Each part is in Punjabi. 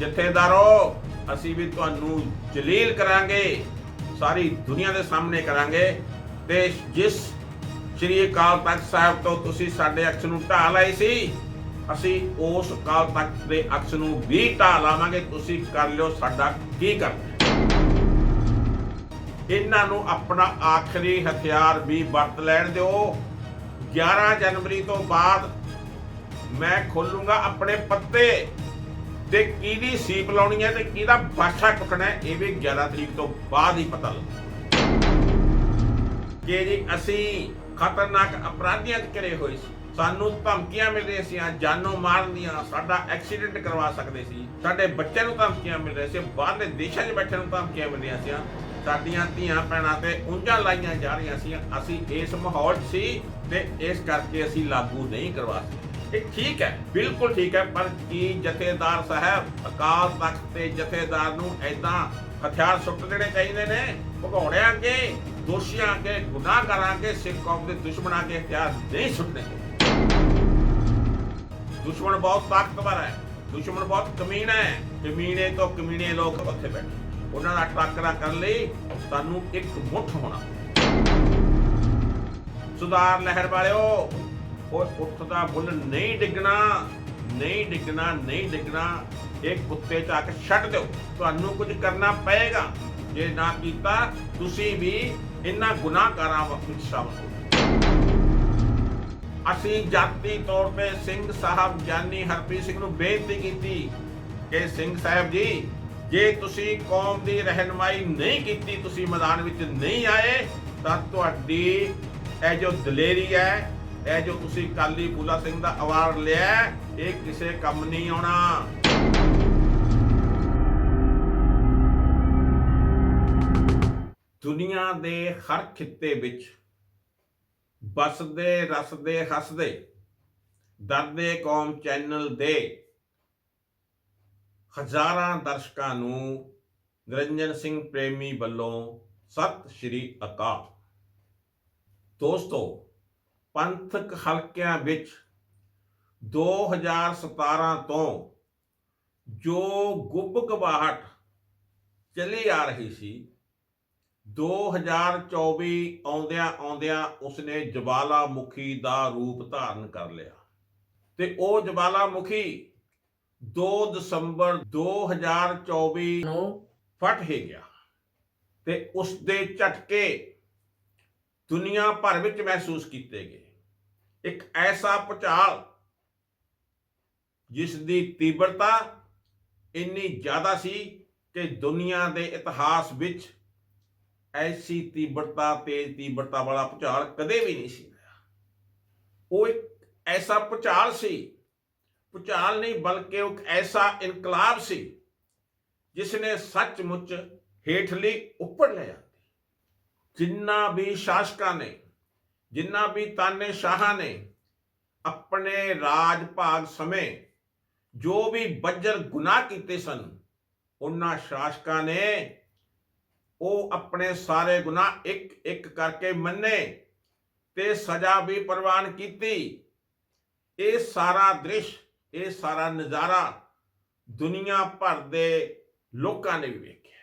ਜਥੇਦਾਰੋ, ਅਸੀਂ ਵੀ ਤੁਹਾਨੂੰ ਜਲੀਲ ਕਰਾਂਗੇ, ਸਾਰੀ ਦੁਨੀਆ ਦੇ ਸਾਹਮਣੇ ਕਰਾਂਗੇ ਤੇ ਜਿਸ ਸ਼੍ਰੀ ਅਕਾਲ ਤਖਤ ਸਾਹਿਬ ਤੋਂ ਤੁਸੀਂ ਸਾਡੇ ਅਕਸ ਨੂੰ ਢਾਹ ਲਈ ਸੀ, ਅਸੀਂ ਉਸ ਅਕਾਲ ਤਖਤ ਦੇ ਅਕਸ ਨੂੰ ਵੀ ਢਾਹ ਲਾਵਾਂਗੇ, ਤੁਸੀਂ ਕਰ ਲਿਓ ਸਾਡਾ ਕੀ ਕਰਨਾ ਇਹਨਾਂ ਨੂੰ ਆਪਣਾ ਆਖਰੀ ਹਥਿਆਰ ਵੀ ਵਰਤ ਲੈਣ ਦਿਓ। 11 ਜਨਵਰੀ ਤੋਂ ਬਾਅਦ ਮੈਂ ਖੋਲੂੰਗਾ ਆਪਣੇ ਪੱਤੇ। ਤੇ ਕਿਹਦੀ ਸੀਪ ਲਾਉਣੀ ਹੈ ਤੇ ਕਿਹਦਾ ਬਾਸ਼ਾ ਟੁਕਣਾ ਇਹ ਵੀ 11 ਤਰੀਕ ਤੋਂ ਬਾਅਦ ਹੀ ਪਤਾ ਲੱਗੂ। ਕਿ ਜੀ ਅਸੀਂ ਖਤਰਨਾਕ ਅਪਰਾਧੀਆਂ 'ਚ ਘਿਰੇ ਹੋਏ ਸੀ। ਸਾਨੂੰ ਧਮਕੀਆਂ ਮਿਲ ਰਹੀਆਂ ਸੀ, ਜਾਨੋਂ ਮਾਰਨ ਦੀਆਂ, ਸਾਡਾ ਐਕਸੀਡੈਂਟ ਕਰਵਾ ਸਕਦੇ ਸੀ। ਸਾਡੇ ਬੱਚਿਆਂ ਨੂੰ ਧਮਕੀਆਂ ਮਿਲ ਰਹੀਆਂ ਸੀ, ਬਾਹਰਲੇ ਦੇਸ਼ਾਂ 'ਚ ਬੈਠਿਆਂ ਨੂੰ ਧਮਕੀਆਂ ਮਿਲ ਰਹੀਆਂ ਸੀ ਸਾਡੀਆਂ ਧੀਆਂ ਭੈਣਾਂ ਤੇ ਉਂਝਾਂ ਲਾਈਆਂ ਜਾ ਰਹੀਆਂ ਸੀ ਅਸੀਂ ਇਸ ਮਾਹੌਲ 'ਚ ਸੀ ਤੇ ਇਸ ਕਰਕੇ ਅਸੀਂ ਲਾਗੂ ਨਹੀਂ ਕਰਵਾ ਸਕੇ। ਇਹ ਠੀਕ ਹੈ, ਬਿਲਕੁਲ ਠੀਕ ਹੈ, ਪਰ ਕੀ ਜਥੇਦਾਰ ਸਾਹਿਬ ਅਕਾਲ ਤਖਤ ਤੇ ਜਥੇਦਾਰ ਨੂੰ ਐਦਾਂ ਹਥਿਆਰ ਸੁੱਟ ਦੇਣੇ ਚਾਹੀਦੇ ਨੇ? ਭਗੌੜਿਆਂ ਅੱਗੇ, ਦੋਸ਼ੀਆਂ ਅੱਗੇ, ਗੁਨਾਹਗਾਰਾਂ ਅੱਗੇ, ਸਿੱਖ ਕੌਮ ਦੇ ਦੁਸ਼ਮਣਾਂ ਅੱਗੇ ਹਥਿਆਰ ਨਹੀਂ ਸੁੱਟਣੇ। ਦੁਸ਼ਮਣ ਬਹੁਤ ਤਾਕਤਵਰ ਹੈ, ਦੁਸ਼ਮਣ ਬਹੁਤ ਕਮੀਨਾ ਹੈ, ਕਮੀਨੇ ਤੋਂ ਕਮੀਨੇ ਲੋਕ ਉੱਥੇ ਬੈਠੇ। ਉਹਨਾਂ ਦਾ ਟਾਕਰਾ ਕਰਨ ਲਈ ਸਾਨੂੰ ਇੱਕ ਮੁੱਠ ਹੋਣਾ। ਸੁਧਾਰ ਲਹਿਰ ਵਾਲਿਓ ਉਹ ਉੱਠਦਾ ਬੁੱਲ ਨਹੀਂ ਡਿੱਗਣਾ ਨਹੀਂ ਡਿੱਗਣਾ ਨਹੀਂ ਡਿੱਗਣਾ, ਇਹ ਕੁੱਤੇ ਚੱਕ ਛੱਡ ਦਿਓ। ਤੁਹਾਨੂੰ ਕੁਝ ਕਰਨਾ ਪਏਗਾ। ਜੇ ਨਾ ਕੀਤਾ, ਤੁਸੀਂ ਵੀ ਇਹਨਾਂ ਗੁਨਾਹਗਾਰਾਂ ਵਿੱਚ ਸ਼ਾਮਲ ਹੋ ਅਸੀਂ ਜਾਤੀ ਤੌਰ ਤੇ ਸਿੰਘ ਸਾਹਿਬ ਗਿਆਨੀ ਹਰਪ੍ਰੀਤ ਸਿੰਘ ਨੂੰ ਬੇਨਤੀ ਕੀਤੀ ਕਿ ਸਿੰਘ ਸਾਹਿਬ ਜੀ, ਜੇ ਤੁਸੀਂ ਕੌਮ ਦੀ ਰਹਿਨਮਾਈ ਨਹੀਂ ਕੀਤੀ, ਤੁਸੀਂ ਮੈਦਾਨ ਵਿੱਚ ਨਹੀਂ ਆਏ, ਤਾਂ ਤੁਹਾਡੀ ਇਹ ਜੋ ਦਲੇਰੀ ਹੈ ਇਹ ਜੋ ਤੁਸੀਂ ਕਾਲੀ ਫੂਲਾ ਸਿੰਘ ਦਾ ਅਵਾਰਡ ਲਿਆ, ਇਹ ਕਿਸੇ ਕੰਮ ਨਹੀਂ ਆਉਣਾ। ਦੁਨੀਆ ਦੇ ਹਰ ਖਿੱਤੇ ਵਿੱਚ ਬਸਦੇ ਰਸਦੇ, ਹੱਸਦੇ ਦਰਦੇ ਕੌਮ ਚੈਨਲ ਦੇ ਹਜ਼ਾਰਾਂ ਦਰਸ਼ਕਾਂ ਨੂੰ ਨਿਰੰਜਨ ਸਿੰਘ ਪ੍ਰੇਮੀ ਵੱਲੋਂ ਸਤਿ ਸ਼੍ਰੀ ਅਕਾਲ। ਦੋਸਤੋ ਪੰਥਕ ਹਲਕਿਆਂ ਵਿੱਚ 2017 ਤੋਂ ਜੋ ਗੁੱਬ ਗਵਾਹਟ ਚੱਲੀ ਆ ਰਹੀ ਸੀ 2024 ਆਉਂਦਿਆਂ ਆਉਂਦਿਆਂ ਉਸਨੇ ਜਵਾਲਾਮੁਖੀ ਦਾ ਰੂਪ ਧਾਰਨ ਕਰ ਲਿਆ ਤੇ ਉਹ ਜਵਾਲਾਮੁਖੀ 2 ਦਸੰਬਰ 2024 ਨੂੰ ਫਟ ਹੀ ਗਿਆ ਤੇ ਉਸ ਦੇ ਝਟਕੇ ਦੁਨੀਆ ਭਰ ਵਿੱਚ ਮਹਿਸੂਸ ਕੀਤੇ ਗਏ। ਇੱਕ ਐਸਾ ਭੁਚਾਲ ਜਿਸ ਦੀ ਤੀਬਰਤਾ ਇੰਨੀ ਜ਼ਿਆਦਾ ਸੀ ਕਿ ਦੁਨੀਆ ਦੇ ਇਤਿਹਾਸ ਵਿੱਚ ਐਸੀ ਤੀਬਰਤਾ, ਤੇਜ਼ ਤੀਬਰਤਾ ਵਾਲਾ ਭੁਚਾਲ ਕਦੇ ਵੀ ਨਹੀਂ ਸੀ ਉਹ ਇੱਕ ਐਸਾ ਭੁਚਾਲ ਸੀ। ਭੁਚਾਲ ਨਹੀਂ ਬਲਕਿ ਉਹ ਇੱਕ ਐਸਾ ਇਨਕਲਾਬ ਸੀ ਜਿਸ ਨੇ ਸੱਚਮੁੱਚ ਹੇਠਲੀ ਉੱਪਰ ਲੈ ਆਂਦੀ। ਜਿੰਨਾ ਵੀ ਸ਼ਾਸਕਾਂ ਨੇ ਜਿੰਨਾ ਵੀ ਤਾਨੇ ਸ਼ਾਹਾਂ ਨੇ, ਆਪਣੇ ਰਾਜ ਭਾਗ ਸਮੇਂ ਜੋ ਵੀ ਬੱਜਰ ਗੁਨਾਹ ਕੀਤੇ ਸਨ, ਉਹਨਾਂ ਸ਼ਾਸਕਾਂ ਨੇ ਉਹ ਆਪਣੇ ਸਾਰੇ ਗੁਨਾਹ ਇੱਕ ਇੱਕ ਕਰਕੇ ਮੰਨੇ ਤੇ ਸਜ਼ਾ ਵੀ ਪ੍ਰਵਾਨ ਕੀਤੀ। ਇਹ ਸਾਰਾ ਦ੍ਰਿਸ਼, ਇਹ ਸਾਰਾ ਨਜ਼ਾਰਾ ਦੁਨੀਆ ਭਰ ਦੇ ਲੋਕਾਂ ਨੇ ਵੀ ਵੇਖਿਆ।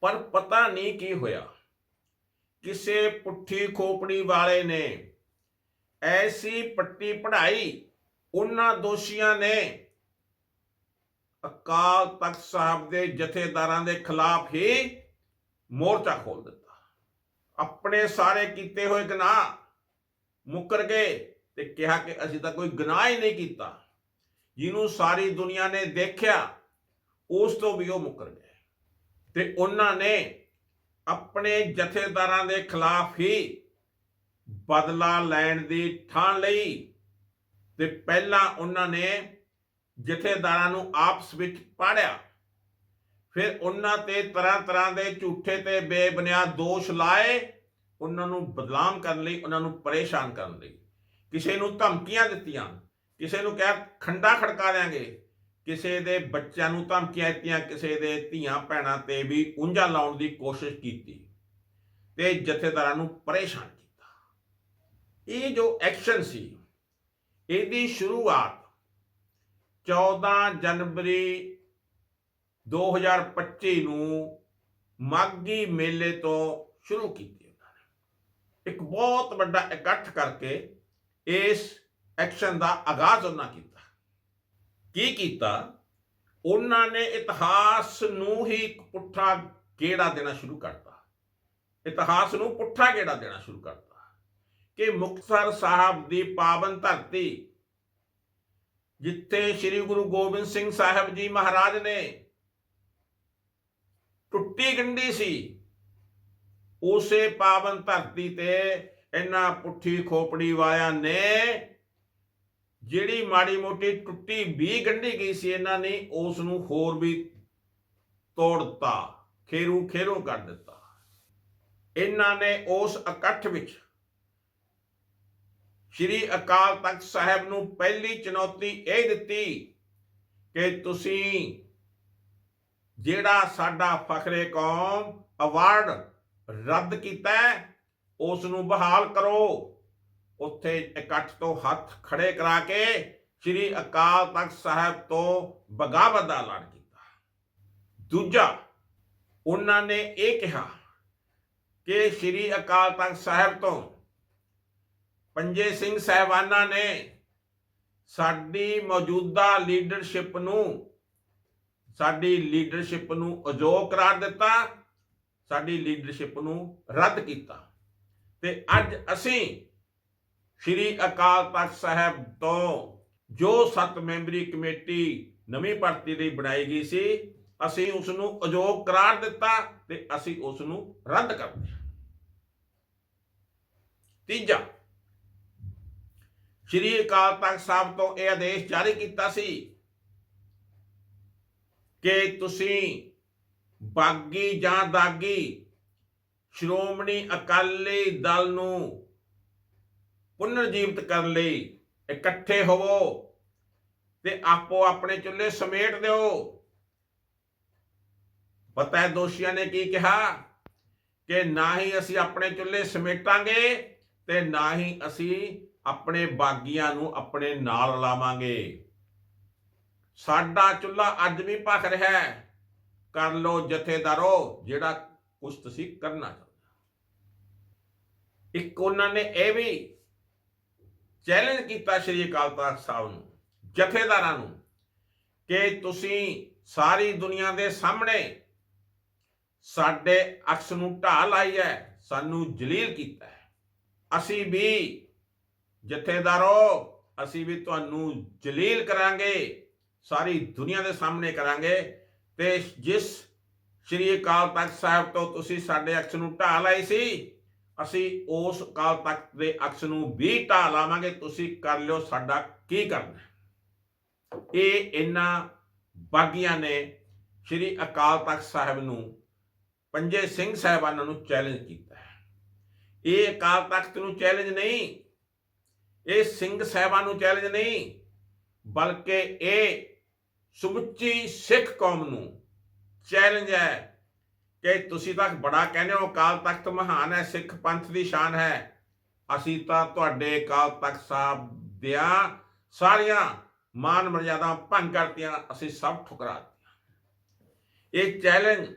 ਪਰ ਪਤਾ ਨਹੀਂ ਕੀ ਹੋਇਆ। ਕਿਸੇ ਪੁੱਠੀ ਖੋਪੜੀ ਵਾਲੇ ਨੇ ਐਸੀ ਪੱਟੀ ਪੜਾਈ ਉਹਨਾਂ ਦੋਸ਼ੀਆਂ ਨੇ ਅਕਾਲ ਤਖਤ ਸਾਹਿਬ ਦੇ ਜਥੇਦਾਰਾਂ ਦੇ ਖਿਲਾਫ ਹੀ ਮੋਰਚਾ ਖੋਲ ਦਿੱਤਾ। ਆਪਣੇ ਸਾਰੇ ਕੀਤੇ ਹੋਏ ਗੁਨਾਹ ਮੁੱਕਰ ਗਏ ਤੇ ਕਿਹਾ ਕਿ ਅਸੀਂ ਤਾਂ ਕੋਈ ਗੁਨਾਹ ਹੀ ਨਹੀਂ ਕੀਤਾ। ਜਿਹਨੂੰ ਸਾਰੀ ਦੁਨੀਆ ਨੇ ਦੇਖਿਆ, ਉਸ ਤੋਂ ਵੀ ਉਹ ਮੁੱਕਰ ਗਏ। ਤੇ ਉਹਨਾਂ ਨੇ ਆਪਣੇ ਜਥੇਦਾਰਾਂ ਦੇ ਖਿਲਾਫ ਹੀ ਬਦਲਾ ਲੈਣ ਦੀ ਠਾਣ ਲਈ ਤੇ ਪਹਿਲਾਂ ਉਹਨਾਂ ਨੇ ਜਥੇਦਾਰਾਂ ਨੂੰ ਆਪਸ ਵਿੱਚ ਪਾੜਿਆ। ਫਿਰ ਉਹਨਾਂ ਤੇ ਤਰ੍ਹਾਂ ਤਰ੍ਹਾਂ ਦੇ ਝੂਠੇ ਤੇ ਬੇਬੁਨਿਆਦ ਦੋਸ਼ ਲਾਏ, ਉਹਨਾਂ ਨੂੰ ਬਦਨਾਮ ਕਰਨ ਲਈ, ਉਹਨਾਂ ਨੂੰ ਪਰੇਸ਼ਾਨ ਕਰਨ ਲਈ। ਕਿਸੇ ਨੂੰ ਧਮਕੀਆਂ ਦਿੱਤੀਆਂ, ਕਿਸੇ ਨੂੰ ਕਹਿ, ਖੰਡਾ ਖੜਕਾ ਦਿਆਂਗੇ। ਕਿਸੇ ਦੇ ਬੱਚਿਆਂ ਨੂੰ ਧਮਕੀਆਂ ਦਿੱਤੀਆਂ, ਕਿਸੇ ਦੇ ਧੀਆਂ ਭੈਣਾਂ ਤੇ ਵੀ ਉਂਝਾ ਲਾਉਣ ਦੀ ਕੋਸ਼ਿਸ਼ ਕੀਤੀ ਤੇ ਜਥੇਦਾਰਾਂ ਨੂੰ ਪਰੇਸ਼ਾਨ ਕੀਤਾ। ਇਹ ਜੋ ਐਕਸ਼ਨ ਸੀ, ਇਹਦੀ ਸ਼ੁਰੂਆਤ 14 ਜਨਵਰੀ 2025 ਨੂੰ ਮਾਗੀ ਮੇਲੇ ਤੋਂ ਸ਼ੁਰੂ ਕੀਤੀ ਉਹਨਾਂ ਨੇ। ਇੱਕ ਬਹੁਤ ਵੱਡਾ ਇਕੱਠ ਕਰਕੇ ਇਸ ਐਕਸ਼ਨ ਦਾ ਆਗਾਜ਼ ਉਹਨਾਂ ਕੀਤਾ। ਕੀ ਕੀਤਾ? ਉਹਨਾਂ ਨੇ ਇਤਿਹਾਸ ਨੂੰ ਹੀ ਪੁੱਠਾ ਗੇੜਾ ਦੇਣਾ ਸ਼ੁਰੂ ਕਰਤਾ। ਇਤਿਹਾਸ ਨੂੰ ਪੁੱਠਾ ਗੇੜਾ ਦੇਣਾ ਸ਼ੁਰੂ ਕਰਤਾ ਕਿ ਮੁਕਤਸਰ ਸਾਹਿਬ ਦੀ ਪਾਵਨ ਧਰਤੀ ਜਿੱਥੇ ਸ੍ਰੀ ਗੁਰੂ ਗੋਬਿੰਦ ਸਿੰਘ ਸਾਹਿਬ ਜੀ ਮਹਾਰਾਜ ਨੇ ਟੁੱਟੀ ਗੰਢੀ ਸੀ, ਉਸੇ ਪਾਵਨ ਧਰਤੀ ਤੇ ਇਹਨਾਂ ਪੁੱਠੀ ਖੋਪੜੀ ਵਾਲਿਆਂ ਨੇ ਜਿਹੜੀ ਮਾੜੀ ਮੋਟੀ ਟੁੱਟੀ ਵੀ ਗੰਢੀ ਗਈ ਸੀ ਇਹਨਾਂ ਨੇ ਉਸ ਨੂੰ ਹੋਰ ਵੀ ਤੋੜ ਦਿੱਤਾ ਖੇਰੂ ਖੇਰੂ ਕਰ ਦਿੱਤਾ। ਇਹਨਾਂ ਨੇ ਉਸ ਇਕੱਠ ਵਿੱਚ ਸ਼੍ਰੀ ਅਕਾਲ ਤਖਤ ਸਾਹਿਬ ਨੂੰ ਪਹਿਲੀ ਚੁਣੌਤੀ ਇਹ ਦਿੱਤੀ ਕਿ ਤੁਸੀਂ ਜਿਹੜਾ ਸਾਡਾ ਫਖਰੇ ਕੌਮ ਅਵਾਰਡ ਰੱਦ ਕੀਤਾ ਹੈ, ਉਸ ਨੂੰ ਬਹਾਲ ਕਰੋ। ਉੱਥੇ ਇਕੱਠ ਤੋਂ ਹੱਥ ਖੜੇ ਕਰਾ ਕੇ ਸ਼੍ਰੀ ਅਕਾਲ ਤਖਤ ਸਾਹਿਬ ਤੋਂ ਬਗਾਵਤ ਦਾ ਐਲਾਨ ਕੀਤਾ। ਦੂਜਾ, ਉਹਨਾਂ ਨੇ ਇਹ ਕਿਹਾ ਕਿ ਸ਼੍ਰੀ ਅਕਾਲ ਤਖਤ ਸਾਹਿਬ ਤੋਂ ਪੰਜੇ ਸਿੰਘ ਸਹਿਬਾਨਾਂ ਨੇ ਸਾਡੀ ਮੌਜੂਦਾ ਲੀਡਰਸ਼ਿਪ ਨੂੰ, ਸਾਡੀ ਲੀਡਰਸ਼ਿਪ ਨੂੰ ਅਯੋਗ ਕਰਾਰ ਦਿੱਤਾ, ਸਾਡੀ ਲੀਡਰਸ਼ਿਪ ਨੂੰ ਰੱਦ ਕੀਤਾ। ਤੇ ਅੱਜ ਅਸੀਂ ਸ਼੍ਰੀ ਅਕਾਲ ਤਖਤ ਸਾਹਿਬ ਤੋਂ ਜੋ ਸੱਤ ਮੈਂਬਰੀ ਕਮੇਟੀ ਨਵੀਂ ਭਰਤੀ ਲਈ ਬਣਾਈ ਗਈ ਸੀ, ਅਸੀਂ ਉਸ ਨੂੰ ਅਯੋਗ ਕਰਾਰ ਦਿੱਤਾ ਤੇ ਅਸੀਂ ਉਸ ਨੂੰ ਰੱਦ ਕਰ ਦਿੱਤਾ। ਤੀਜਾ, ਸ਼੍ਰੀ ਅਕਾਲ ਤਖਤ ਸਾਹਿਬ ਤੋਂ ਇਹ ਆਦੇਸ਼ ਜਾਰੀ ਕੀਤਾ ਸੀ ਕਿ ਤੁਸੀਂ ਬਾਗੀ ਜਾਂ ਦਾਗੀ ਸ਼੍ਰੋਮਣੀ ਅਕਾਲੀ ਦਲ ਨੂੰ ਪੁਨਰ ਜੀਵਤ ਕਰਨ ਲਈ ਇਕੱਠੇ ਹੋਵੋ ਤੇ ਆਪੋ ਆਪਣੇ ਚੁੱਲ੍ਹੇ ਸਮੇਟ ਦਿਓ। ਪਤਾ ਹੈ ਦੋਸ਼ੀਆਂ ਨੇ ਕੀ ਕਿਹਾ ਕਿ ਨਾ ਹੀ ਅਸੀਂ ਆਪਣੇ ਚੁੱਲ੍ਹੇ ਸਮੇਟਾਂਗੇ ਤੇ ਨਾ ਹੀ ਅਸੀਂ ਆਪਣੇ ਬਾਗੀਆਂ ਨੂੰ ਆਪਣੇ ਨਾਲ ਲਾਵਾਂਗੇ। ਸਾਡਾ ਚੁੱਲ੍ਹਾ ਅੱਜ ਵੀ ਭਖ ਰਿਹਾ ਹੈ। ਕਰ ਲੋ ਜਥੇਦਾਰੋ ਜਿਹੜਾ ਕੁਝ ਤੁਸੀਂ ਕਰਨਾ ਚਾਹੁੰਦੇ ਹੋ। ਇੱਕ ਉਹਨਾਂ ਨੇ ਇਹ ਵੀ ਚੈਲੰਜ ਕੀਤਾ ਸ਼੍ਰੀ ਅਕਾਲ ਤਖਤ ਸਾਹਿਬ ਨੂੰ, ਜਥੇਦਾਰਾਂ ਨੂੰ, ਕਿ ਤੁਸੀਂ ਸਾਰੀ ਦੁਨੀਆ ਦੇ ਸਾਹਮਣੇ ਸਾਡੇ ਅਕਸ ਨੂੰ ਢਾਹ ਲਾਈ ਹੈ, ਸਾਨੂੰ ਜਲੀਲ ਕੀਤਾ ਹੈ। ਅਸੀਂ ਵੀ ਜਥੇਦਾਰੋ, ਅਸੀਂ ਵੀ ਤੁਹਾਨੂੰ ਜਲੀਲ ਕਰਾਂਗੇ, ਸਾਰੀ ਦੁਨੀਆ ਦੇ ਸਾਹਮਣੇ ਕਰਾਂਗੇ ਤੇ ਜਿਸ ਸ਼੍ਰੀ ਅਕਾਲ ਤਖਤ ਸਾਹਿਬ ਤੋਂ ਤੁਸੀਂ ਸਾਡੇ ਅਕਸ ਨੂੰ ਢਾਹ ਲਾਈ ਸੀ ਅਸੀਂ ਉਸ ਅਕਾਲ ਤਖਤ ਦੇ ਅਕਸ ਨੂੰ ਵੀ ਢਾਹ ਲਾਵਾਂਗੇ, ਤੁਸੀਂ ਕਰ ਲਿਓ ਸਾਡਾ ਕੀ ਕਰਨਾ ਇਹ ਇਹਨਾਂ ਬਾਗੀਆਂ ਨੇ ਸ਼੍ਰੀ ਅਕਾਲ ਤਖਤ ਸਾਹਿਬ ਨੂੰ, ਪੰਜੇ ਸਿੰਘ ਸਾਹਿਬਾਨਾਂ ਨੂੰ ਚੈਲੰਜ ਕੀਤਾ ਹੈ। ਇਹ ਅਕਾਲ ਤਖਤ ਨੂੰ ਚੈਲੰਜ ਨਹੀਂ, ਇਹ ਸਿੰਘ ਸਾਹਿਬਾਂ ਨੂੰ ਚੈਲੰਜ ਨਹੀਂ, ਬਲਕਿ ਇਹ ਸਮੁੱਚੀ ਸਿੱਖ ਕੌਮ ਨੂੰ ਚੈਲੰਜ ਹੈ ਕਿ ਤੁਸੀਂ ਤਾਂ ਬੜਾ ਕਹਿੰਦੇ ਹੋ, ਅਕਾਲ ਤਖਤ ਮਹਾਨ ਹੈ, ਸਿੱਖ ਪੰਥ ਦੀ ਸ਼ਾਨ ਹੈ। ਅਸੀਂ ਤਾਂ ਤੁਹਾਡੇ ਅਕਾਲ ਤਖਤ ਸਾਹਿਬ ਦੀਆਂ ਸਾਰੀਆਂ ਮਾਨ ਮਰਜ਼ਾਦਾ ਭੰਗ ਕਰਤੀਆਂ, ਅਸੀਂ ਸਭ ਠੁਕਰਾ ਦਿੱਤੀਆਂ। ਇਹ ਚੈਲੰਜ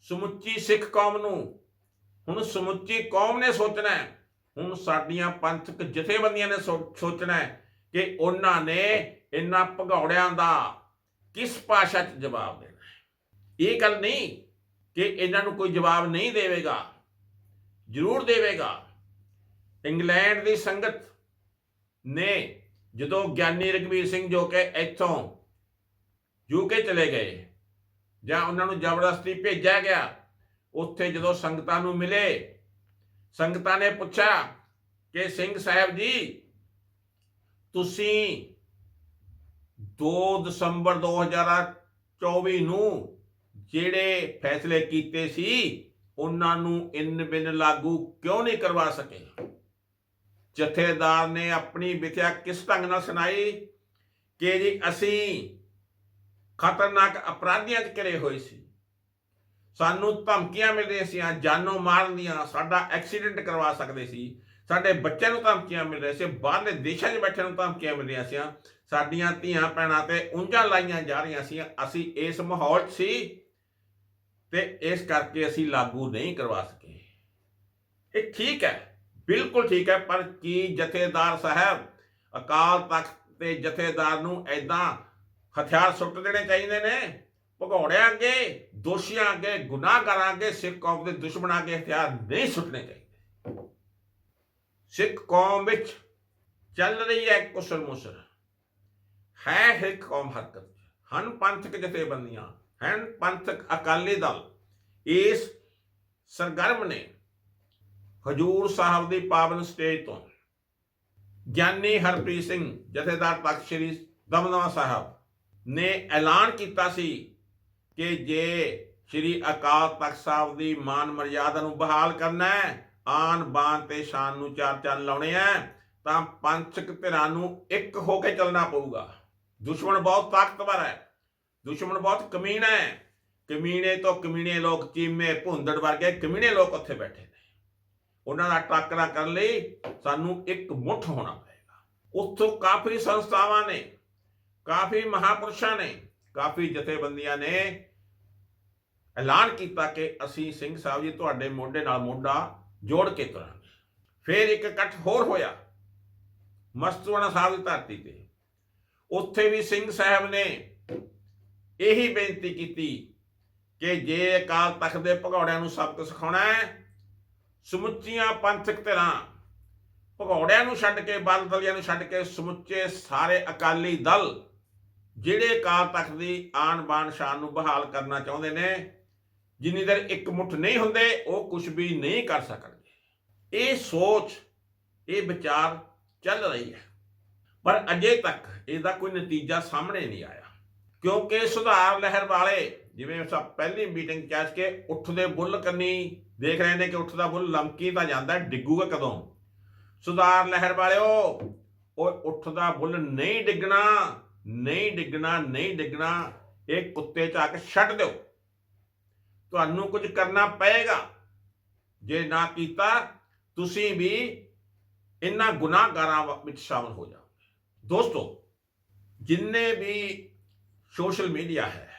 ਸਮੁੱਚੀ ਸਿੱਖ ਕੌਮ ਨੂੰ, ਹੁਣ ਸਮੁੱਚੀ ਕੌਮ ਨੇ ਸੋਚਣਾ ਹੈ, ਹੁਣ ਸਾਡੀਆਂ ਪੰਥਕ ਜਥੇਬੰਦੀਆਂ ਨੇ ਸੋ- ਸੋਚਣਾ ਹੈ ਕਿ ਉਹਨਾਂ ਨੇ ਇਹਨਾਂ ਭਗੌੜਿਆਂ ਦਾ ਕਿਸ ਭਾਸ਼ਾ 'ਚ ਜਵਾਬ ਦੇ ਇਹ ਗੱਲ ਨਹੀਂ ਕਿ ਇਹਨਾਂ ਨੂੰ ਕੋਈ ਜਵਾਬ ਨਹੀਂ ਦੇਵੇਗਾ। ਜ਼ਰੂਰ ਦੇਵੇਗਾ। ਇੰਗਲੈਂਡ ਦੀ ਸੰਗਤ ਨੇ ਜਦੋਂ ਗਿਆਨੀ ਰਗਵੀਰ ਸਿੰਘ ਜੋ ਕਿ ਇੱਥੋਂ ਯੂਕੇ ਚਲੇ ਗਏ ਜਾਂ ਉਹਨਾਂ ਨੂੰ ਜ਼ਬਰਦਸਤੀ ਭੇਜਿਆ ਗਿਆ, ਉੱਥੇ ਜਦੋਂ ਸੰਗਤਾਂ ਨੂੰ ਮਿਲੇ, ਸੰਗਤਾਂ ਨੇ ਪੁੱਛਿਆ ਕਿ ਸਿੰਘ ਸਾਹਿਬ ਜੀ, ਤੁਸੀਂ 2 ਦਸੰਬਰ 2024 ਨੂੰ ਜਿਹੜੇ ਫੈਸਲੇ ਕੀਤੇ ਸੀ, ਉਹਨਾਂ ਨੂੰ ਇਨ ਬਿਨ ਲਾਗੂ ਕਿਉਂ ਨਹੀਂ ਕਰਵਾ ਸਕੇ? ਜਥੇਦਾਰ ਨੇ ਆਪਣੀ ਵਿਥਿਆ ਕਿਸ ਢੰਗ ਨਾਲ ਸੁਣਾਈ ਕਿ ਜੀ ਅਸੀਂ ਖਤਰਨਾਕ ਅਪਰਾਧੀਆਂ 'ਚ ਘਿਰੇ ਹੋਏ ਸੀ? ਸਾਨੂੰ ਧਮਕੀਆਂ ਮਿਲ ਰਹੀਆਂ ਸੀ ਜਾਨੋਂ ਮਾਰਨ ਦੀਆਂ, ਸਾਡਾ ਐਕਸੀਡੈਂਟ ਕਰਵਾ ਸਕਦੇ ਸੀ। ਸਾਡੇ ਬੱਚਿਆਂ ਨੂੰ ਧਮਕੀਆਂ ਮਿਲ ਰਹੀਆਂ ਸੀ, ਬਾਹਰਲੇ ਦੇਸ਼ਾਂ 'ਚ ਬੈਠੇ ਨੂੰ ਧਮਕੀਆਂ ਮਿਲ ਰਹੀਆਂ ਸੀ ਸਾਡੀਆਂ ਧੀਆਂ ਭੈਣਾਂ ਤੇ ਉਂਝਾਂ ਲਾਈਆਂ ਜਾ ਰਹੀਆਂ ਸੀ ਅਸੀਂ ਇਸ ਮਾਹੌਲ 'ਚ ਸੀ ਤੇ ਇਸ ਕਰਕੇ ਅਸੀਂ ਲਾਗੂ ਨਹੀਂ ਕਰਵਾ ਸਕੇ। ਇਹ ਠੀਕ ਹੈ, ਬਿਲਕੁਲ ਠੀਕ ਹੈ, ਪਰ ਕੀ ਜਥੇਦਾਰ ਸਾਹਿਬ ਅਕਾਲ ਤਖਤ ਤੇ ਜਥੇਦਾਰ ਨੂੰ ਐਦਾਂ ਹਥਿਆਰ ਸੁੱਟ ਦੇਣੇ ਚਾਹੀਦੇ ਨੇ? ਭਗੌੜਿਆਂ ਅੱਗੇ, ਦੋਸ਼ੀਆਂ ਅੱਗੇ, ਗੁਨਾਹਗਾਰਾਂ ਅੱਗੇ ਸਿੱਖ ਕੌਮ ਦੇ ਦੁਸ਼ਮਣਾਂ ਅੱਗੇ ਹਥਿਆਰ ਨਹੀਂ ਸੁੱਟਣੇ ਚਾਹੀਦੇ। ਸਿੱਖ ਕੌਮ ਵਿੱਚ ਚੱਲ ਰਹੀ ਹੈ ਕੁਸਲ ਮੁਸ਼ਰ ਹੈ ਸਿੱਖ ਕੌਮ ਹਰਕਤ ਹਨ ਪੰਥਕ ਜਥੇਬੰਦੀਆਂ। ਹਨ ਪੰਥਕ ਅਕਾਲੀ ਦਲ, ਇਸ ਸਰਗਰਮ ਨੇ ਹਜੂਰ ਸਾਹਿਬ ਦੀ ਪਾਵਨ ਸਟੇਜ ਤੋਂ ਗਿਆਨੀ ਹਰਪ੍ਰੀਤ ਸਿੰਘ, ਜਥੇਦਾਰ ਤਖਤ ਸ੍ਰੀ ਦਮਦਮਾ ਸਾਹਿਬ ਨੇ ਐਲਾਨ ਕੀਤਾ ਸੀ ਕਿ ਜੇ ਸ੍ਰੀ ਅਕਾਲ ਤਖਤ ਸਾਹਿਬ ਦੀ ਮਾਨ ਮਰਿਆਦਾ ਨੂੰ ਬਹਾਲ ਕਰਨਾ ਹੈ, ਆਨ ਬਾਨ ਤੇ ਸ਼ਾਨ ਨੂੰ ਚਾਰ ਚੰਨ ਲਾਉਣੇ ਆ ਤਾਂ ਪੰਥਕ ਧਿਰਾਂ ਨੂੰ ਇੱਕ ਹੋ ਕੇ ਚੱਲਣਾ ਪਊਗਾ। ਦੁਸ਼ਮਣ ਬਹੁਤ ਤਾਕਤਵਰ ਹੈ। ਦੁਸ਼ਮਣ ਬਹੁਤ ਕਮੀਨਾ ਹੈ। ਕਮੀਨੇ ਤੋਂ ਕਮੀਣੇ ਲੋਕ ਚੀਮੇ ਭੁੰਦੜ ਵਰਗੇ ਕਮੀਨੇ ਲੋਕ ਉੱਥੇ ਬੈਠੇ ਨੇ। ਉਹਨਾਂ ਦਾ ਟਾਕਰਾ ਕਰਨ ਲਈ ਸਾਨੂੰ ਇੱਕ ਮੁੱਠ ਹੋਣਾ ਪਏਗਾ। ਉੱਥੋਂ ਕਾਫੀ ਸੰਸਥਾਵਾਂ ਨੇ, ਕਾਫੀ ਮਹਾਪੁਰਸ਼ਾਂ ਨੇ, ਕਾਫੀ ਜਥੇਬੰਦੀਆਂ ਨੇ ਐਲਾਨ ਕੀਤਾ ਕਿ ਅਸੀਂ ਸਿੰਘ ਸਾਹਿਬ ਜੀ ਤੁਹਾਡੇ ਮੋਢੇ ਨਾਲ ਮੋਢਾ ਜੋੜ ਕੇ ਤੁਰਾਂਗੇ। ਫਿਰ ਇੱਕ ਇਕੱਠ ਹੋਰ ਹੋਇਆ, ਮਸਤੂਆਣਾ ਸਾਹਿਬ ਦੀ ਧਰਤੀ ਤੇ। ਉੱਥੇ ਵੀ ਸਿੰਘ ਸਾਹਿਬ ਨੇ ਇਹੀ ਬੇਨਤੀ ਕੀਤੀ ਕਿ ਜੇ ਅਕਾਲ ਤਖਤ ਦੇ ਭਗੌੜਿਆਂ ਨੂੰ ਸਬਕ ਸਿਖਾਉਣਾ ਹੈ, ਸਮੁੱਚੀਆਂ ਪੰਥਕ ਧਿਰਾਂ ਭਗੌੜਿਆਂ ਨੂੰ ਛੱਡ ਕੇ, ਬਲ ਦਲੀਆਂ ਨੂੰ ਛੱਡ ਕੇ ਸਮੁੱਚੇ ਸਾਰੇ ਅਕਾਲੀ ਦਲ ਜਿਹੜੇ ਅਕਾਲ ਤਖਤ ਦੀ ਆਨ ਬਾਨ ਸ਼ਾਨ ਨੂੰ ਬਹਾਲ ਕਰਨਾ ਚਾਹੁੰਦੇ ਨੇ, ਜਿੰਨੀ ਦੇਰ ਇੱਕ ਮੁੱਠ ਨਹੀਂ ਹੁੰਦੇ, ਉਹ ਕੁਝ ਵੀ ਨਹੀਂ ਕਰ ਸਕਣਗੇ। ਇਹ ਸੋਚ, ਇਹ ਵਿਚਾਰ ਚੱਲ ਰਹੀ ਹੈ। ਪਰ ਅਜੇ ਤੱਕ ਇਹਦਾ ਕੋਈ ਨਤੀਜਾ ਸਾਹਮਣੇ ਨਹੀਂ ਆਇਆ। ਕਿਉਂਕਿ ਸੁਧਾਰ ਲਹਿਰ ਵਾਲੇ ਜਿਵੇਂ ਸਭ ਪਹਿਲੀ ਮੀਟਿੰਗ ਚ ਕੇ ਉੱਠਦੇ ਬੁੱਲ ਕੰਨੀ ਦੇਖ ਰਹੇ ਨੇ ਕਿ ਉੱਠਦਾ ਬੁੱਲ ਲੰਕੀ ਤਾਂ ਜਾਂਦਾ, ਡਿੱਗੂਗਾ ਕਦੋਂ? ਸੁਧਾਰ ਲਹਿਰ ਵਾਲਿਓ ਉਹ ਉੱਠਦਾ ਬੁੱਲ ਨਹੀਂ ਡਿੱਗਣਾ ਨਹੀਂ ਡਿੱਗਣਾ ਨਹੀਂ ਡਿੱਗਣਾ, ਇਹ ਕੁੱਤੇ ਚ ਕੇ ਛੱਡ ਦਿਓ। ਤੁਹਾਨੂੰ ਕੁਝ ਕਰਨਾ ਪਏਗਾ। ਜੇ ਨਾ ਕੀਤਾ, ਤੁਸੀਂ ਵੀ ਇਹਨਾਂ ਗੁਨਾਹਗਾਰਾਂ ਵਿੱਚ ਸ਼ਾਮਲ ਹੋ ਜਾਓਗੇ। ਦੋਸਤੋ, ਜਿੰਨੇ ਵੀ ਸੋਸ਼ਲ ਮੀਡੀਆ ਹੈ,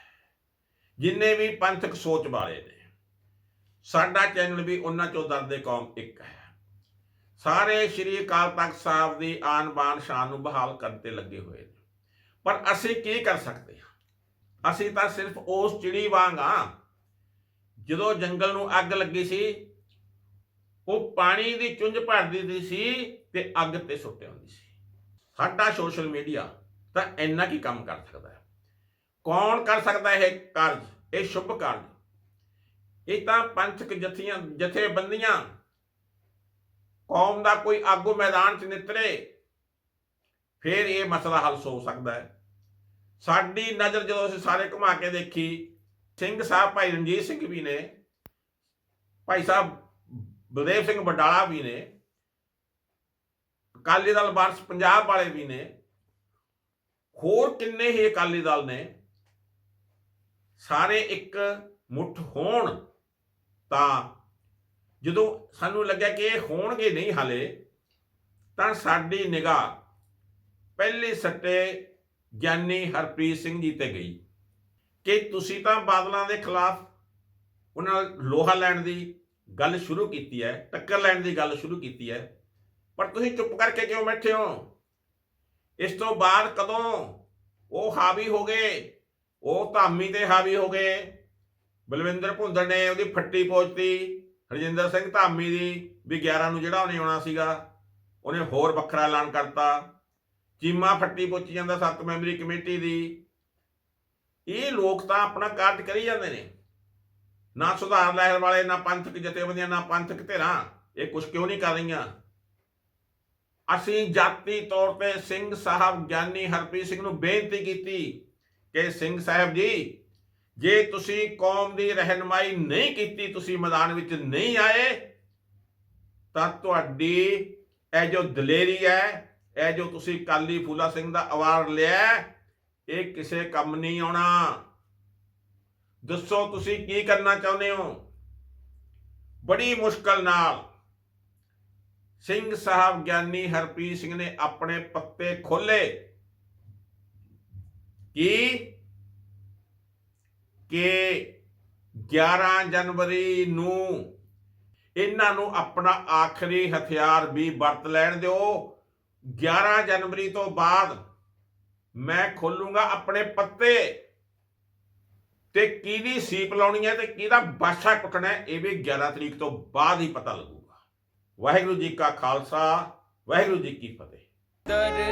ਜਿੰਨੇ ਵੀ ਪੰਥਕ ਸੋਚ ਵਾਲੇ ਨੇ, ਸਾਡਾ ਚੈਨਲ ਵੀ ਉਹਨਾਂ ਚੋਂ ਦਰਦੇ ਕੌਮ ਇੱਕ ਹੈ। ਸਾਰੇ ਸ਼੍ਰੀ ਅਕਾਲ ਤਖਤ ਸਾਹਿਬ ਦੀ ਆਨ ਬਾਨ ਸ਼ਾਨ ਨੂੰ ਬਹਾਲ ਕਰਨ ਤੇ ਲੱਗੇ ਹੋਏ ਨੇ। ਪਰ ਅਸੀਂ ਕੀ ਕਰ ਸਕਦੇ ਹਾਂ? ਅਸੀਂ ਤਾਂ ਸਿਰਫ ਉਸ ਚਿੜੀ ਵਾਂਗ ਆ ਜਦੋਂ ਜੰਗਲ ਨੂੰ ਅੱਗ ਲੱਗੀ ਸੀ, ਉਹ ਪਾਣੀ ਦੀ ਚੁੰਝ ਭਰਦੀ ਸੀ ਤੇ ਅੱਗ ਤੇ ਸੁੱਟਿਆ ਹੁੰਦੀ ਸੀ। ਸਾਡਾ ਸੋਸ਼ਲ ਮੀਡੀਆ ਤਾਂ ਇੰਨਾ ਕੀ ਕੰਮ ਕਰ ਸਕਦਾ ਹੈ? ਕੌਣ ਕਰ ਸਕਦਾ ਇਹ ਕਾਰਜ? ਇਹ ਸ਼ੁਭ ਕਾਰਜ। ਇਹ ਤਾਂ ਪੰਥਕ ਜਥੀਆਂ, ਜਥੇਬੰਦੀਆਂ, ਕੌਮ ਦਾ ਕੋਈ ਆਗੂ ਮੈਦਾਨ 'ਚ ਨਿਤਰੇ, ਫਿਰ ਇਹ ਮਸਲਾ ਹੱਲ ਹੋ ਸਕਦਾ ਹੈ। ਸਾਡੀ ਨਜ਼ਰ ਜਦੋਂ ਅਸੀਂ ਸਾਰੇ ਘੁਮਾ ਕੇ ਦੇਖੀ, ਸਿੰਘ ਸਾਹਿਬ ਭਾਈ ਰਣਜੀਤ ਸਿੰਘ ਵੀ ਨੇ, ਭਾਈ ਸਾਹਿਬ ਬਲਦੇਵ ਸਿੰਘ ਬਡਾਲਾ ਵੀ ਨੇ, ਅਕਾਲੀ ਦਲ ਵਾਰਸ ਪੰਜਾਬ ਵਾਲੇ ਵੀ ਨੇ, ਹੋਰ ਕਿੰਨੇ ਹੀ ਅਕਾਲੀ ਦਲ ਨੇ ਸਾਰੇ ਇੱਕ ਮੁੱਠ ਹੋਣ ਤਾਂ ਜਦੋਂ ਸਾਨੂੰ ਲੱਗਿਆ ਕਿ ਇਹ ਹੋਣਗੇ ਨਹੀਂ ਹਲੇ, ਤਾਂ ਸਾਡੀ ਨਿਗਾਹ ਪਹਿਲੇ ਸੱਟੇ ਗਿਆਨੀ ਹਰਪ੍ਰੀਤ ਸਿੰਘ ਜੀ ਤੇ ਗਈ ਕਿ ਤੁਸੀਂ ਤਾਂ ਬਾਦਲਾਂ ਦੇ ਖਿਲਾਫ ਉਹਨਾਂ ਨਾਲ ਲੋਹਾ ਲੈਣ ਦੀ ਗੱਲ ਸ਼ੁਰੂ ਕੀਤੀ ਹੈ, ਟੱਕਰ ਲੈਣ ਦੀ ਗੱਲ ਸ਼ੁਰੂ ਕੀਤੀ ਹੈ। ਪਰ ਤੁਸੀਂ ਚੁੱਪ ਕਰਕੇ ਕਿਉਂ ਬੈਠੇ ਹੋ? ਇਸ ਤੋਂ ਬਾਅਦ ਕਦੋਂ ਉਹ ਹਾਵੀ ਹੋ ਗਏ? ਉਹ ਧਾਮੀ ਤੇ ਹਾਵੀ ਹੋ ਗਏ। ਬਲਵਿੰਦਰ ਭੁੰਦੜ ਨੇ ਉਹਦੀ ਫੱਟੀ ਪੋਚਤੀ, ਹਰਜਿੰਦਰ ਸਿੰਘ ਧਾਮੀ ਦੀ ਵੀ 11 ਨੂੰ ਜਿਹੜਾ ਉਹਨੇ ਆਉਣਾ ਸੀਗਾ, ਉਹਨੇ ਹੋਰ ਵੱਖਰਾ ਐਲਾਨ ਕਰਤਾ। ਚੀਮਾ ਫੱਟੀ ਪੋਚੀ ਜਾਂਦਾ ਸੱਤ ਮੈਂਬਰੀ ਕਮੇਟੀ ਦੀ। ਇਹ ਲੋਕ ਤਾਂ ਆਪਣਾ ਕਾਰਜ ਕਰੀ ਜਾਂਦੇ ਨੇ। ਨਾ ਸੁਧਾਰ ਲਹਿਰ ਵਾਲੇ, ਨਾ ਪੰਥਕ ਜਥੇਬੰਦੀਆਂ, ਨਾ ਪੰਥਕ ਧਿਰਾਂ, ਇਹ ਕੁਝ ਕਿਉਂ ਨਹੀਂ ਕਰ ਰਹੀਆਂ? ਅਸੀਂ ਜਾਤੀ ਤੌਰ ਤੇ ਸਿੰਘ ਸਾਹਿਬ ਗਿਆਨੀ ਹਰਪ੍ਰੀਤ ਸਿੰਘ ਨੂੰ ਬੇਨਤੀ ਕੀਤੀ ਕਿ ਸਿੰਘ ਸਾਹਿਬ ਜੀ, ਜੇ ਤੁਸੀਂ ਕੌਮ ਦੀ ਰਹਿਨਮਾਈ ਨਹੀਂ ਕੀਤੀ, ਤੁਸੀਂ ਮੈਦਾਨ ਵਿੱਚ ਨਹੀਂ ਆਏ, ਤਾਂ ਤੁਹਾਡੀ ਇਹ ਜੋ ਦਲੇਰੀ ਹੈ, ਇਹ ਜੋ ਤੁਸੀਂ ਕਾਲੀ ਫੂਲਾ ਸਿੰਘ ਦਾ ਅਵਾਰਡ ਲਿਆ, ਇਹ ਕਿਸੇ ਕੰਮ ਨਹੀਂ ਆਉਣਾ। ਦੱਸੋ ਤੁਸੀਂ ਕੀ ਕਰਨਾ ਚਾਹੁੰਦੇ ਹੋ? ਬੜੀ ਮੁਸ਼ਕਲ ਨਾਲ ਸਿੰਘ ਸਾਹਿਬ ਗਿਆਨੀ ਹਰਪ੍ਰੀਤ ਸਿੰਘ ਨੇ ਆਪਣੇ ਪੱਤੇ ਖੋਲੇ ਕਿ? ਕਿ 11 ਜਨਵਰੀ ਨੂੰ ਇਹਨਾਂ ਨੂੰ ਆਪਣਾ ਆਖਰੀ ਹਥਿਆਰ ਵੀ ਵਰਤ ਲੈਣ ਦਿਓ। 11 ਜਨਵਰੀ ਤੋਂ ਬਾਅਦ ਮੈਂ ਖੋਲੂੰਗਾ ਆਪਣੇ ਪੱਤੇ। ਤੇ ਕਿਹਦੀ ਸੀਪ ਲਾਉਣੀ ਹੈ ਤੇ ਕਿਹਦਾ ਬਾਸ਼ਾ ਕੁੱਟਣਾ ਹੈ, ਇਹ ਵੀ 11 ਤਰੀਕ ਤੋਂ ਬਾਅਦ ਹੀ ਪਤਾ ਲੱਗੂਗਾ। ਵਾਹਿਗੁਰੂ ਜੀ ਕਾ ਖਾਲਸਾ, ਵਾਹਿਗੁਰੂ ਜੀ ਕੀ ਫਤਿਹ। ਦਰਦੇ